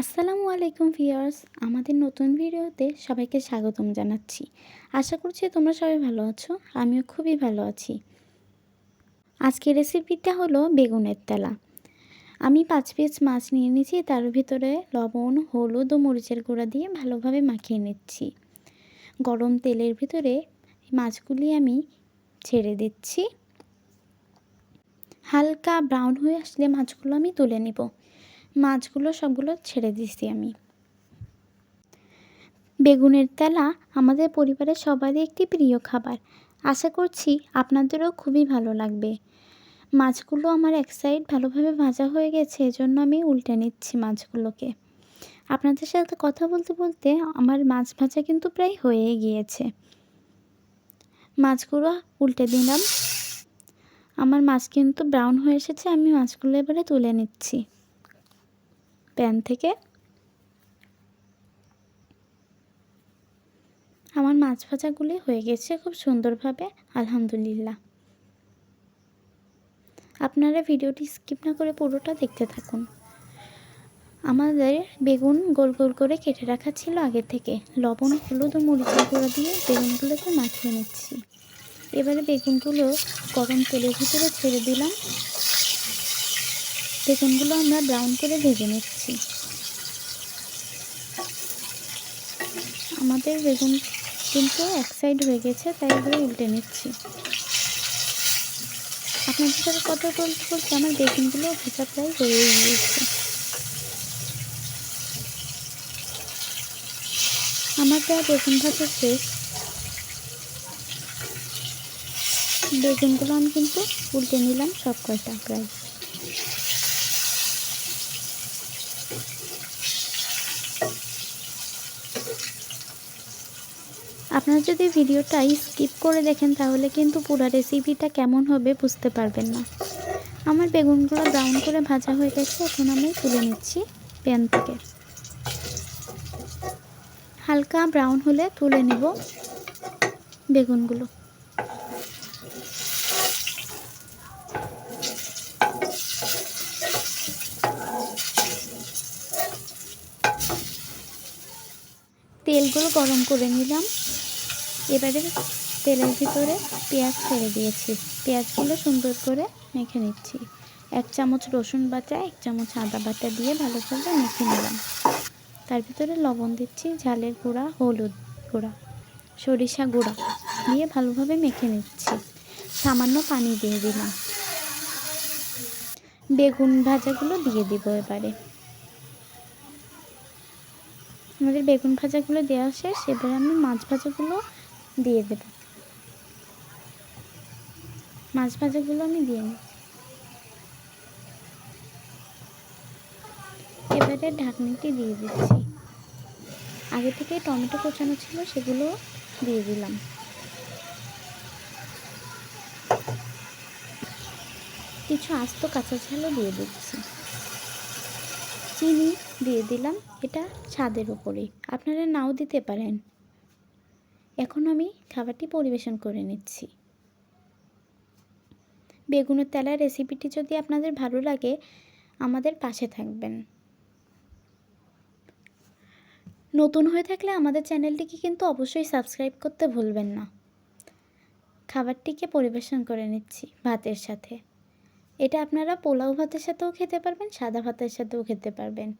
আসসালামু আলাইকুম ভিউয়ার্স, আমাদের নতুন ভিডিওতে সবাইকে স্বাগতম জানাচ্ছি। আশা করছি তোমরা সবাই ভালো আছো, আমিও খুবই ভালো আছি। আজকের রেসিপিটা হলো বেগুনের তেলা। আমি পাঁচ পিস মাছ নিয়ে নিয়েছি, তার ভিতরে লবণ, হলুদ ও মরিচের গুঁড়া দিয়ে ভালোভাবে মাখিয়ে নিচ্ছি। গরম তেলের ভিতরে মাছগুলি আমি ছেড়ে দিচ্ছি। হালকা ব্রাউন হয়ে আসলে মাছগুলো আমি তুলে নিব। মাছগুলো সবগুলো ছেড়ে দিছি আমি। বেগুনের তেলা আমাদের পরিবারের সবারই একটি প্রিয় খাবার। আশা করছি আপনাদেরও খুবই ভালো লাগবে। মাছগুলো আমার এক সাইড ভালোভাবে ভাজা হয়ে গেছে, এজন্য আমি উল্টে নিচ্ছি মাছগুলোকে। আপনাদের সাথে কথা বলতে বলতে আমার মাছ ভাজা কিন্তু প্রায় হয়ে গিয়েছে। মাছগুলো উল্টে দিলাম। আমার মাছ কিন্তু ব্রাউন হয়ে এসেছে, আমি মাছগুলো এবারে তুলে নিচ্ছি। প্যান থেকে আমার মাছ ভাজাগুলি হয়ে গেছে খুব সুন্দরভাবে, আলহামদুলিল্লাহ। আপনারা ভিডিওটি স্কিপ না করে পুরোটা দেখতে থাকুন। আমাদের বেগুন গোল গোল করে কেটে রাখা ছিল আগে থেকে। লবণ, হলুদ ও মরিচের গুঁড়ো দিয়ে বেগুনগুলোকে মাখিয়ে নিচ্ছি। এবারে বেগুনগুলো গরম তেলের ভিতরে ছেড়ে দিলাম। বেগুনগুলো আমরা ব্রাউন করে ভেজে নিচ্ছি। আমাদের বেগুন কিন্তু এক সাইড হয়ে গেছে, তাই এবারে উল্টে নিচ্ছি। আপনাদের সাথে কথা বলতে বলতে আমার বেগুনগুলো ভেজা প্রায় হয়ে গিয়েছে। আমার প্রায় বেগুন ভাজা শেষ, বেগুনগুলো আমি কিন্তু উল্টে নিলাম সব কয়টা প্রায়। আপনারা যদি ভিডিওটা স্কিপ করে দেখেন, তাহলে কিন্তু পুরো রেসিপিটা কেমন হবে বুঝতে পারবেন না। আমার বেগুনগুলো ব্রাউন করে ভাজা হয়ে গেছে, এখন আমি তুলে নিচ্ছি প্যান থেকে। হালকা ব্রাউন হলে তুলে নেব বেগুনগুলো। তেলগুলো গরম করে নিলাম। এবারে তেলের ভিতরে পেঁয়াজ ছেড়ে দিয়েছি। পেঁয়াজগুলো সুন্দর করে মেখে নিচ্ছি। এক চামচ রসুন বাটা, এক চামচ আদা বাটা দিয়ে ভালো করে মেখে নিলাম। তার ভিতরে লবণ দিচ্ছি, ঝালের গুঁড়া, হলুদ গুঁড়া, সরিষা গুঁড়া দিয়ে ভালোভাবে মেখে নিচ্ছি। সামান্য পানি দিয়ে দিলাম। বেগুন ভাজাগুলো দিয়ে দিব এবারে। আমাদের বেগুন ভাজাগুলো দেওয়া শেষ। এবার আমি মাছ ভাজাগুলো দিয়ে দেব। মাছ ভাজাগুলো আমি দিয়ে নিই এবারে ঢাকনিটি দিয়ে দিচ্ছি। আগে থেকে টমেটো কোচানো ছিল, সেগুলো দিয়ে দিলাম। কিছু আস্ত কাঁচা ঝালও দিয়ে দিচ্ছি। চিনি দিয়ে দিলাম, এটা স্বাদের উপরেই আপনারা নাও দিতে পারেন। এখন আমি খাবারটি পরিবেশন করে নিচ্ছি। বেগুনের তেলার রেসিপিটি যদি আপনাদের ভালো লাগে, আমাদের পাশে থাকবেন। নতুন হয়ে থাকলে আমাদের চ্যানেলটিকে কিন্তু অবশ্যই সাবস্ক্রাইব করতে ভুলবেন না। খাবারটিকে পরিবেশন করে নিচ্ছি ভাতের সাথে। এটা আপনারা পোলাও ভাতের সাথেও খেতে পারবেন, সাদা ভাতের সাথেও খেতে পারবেন।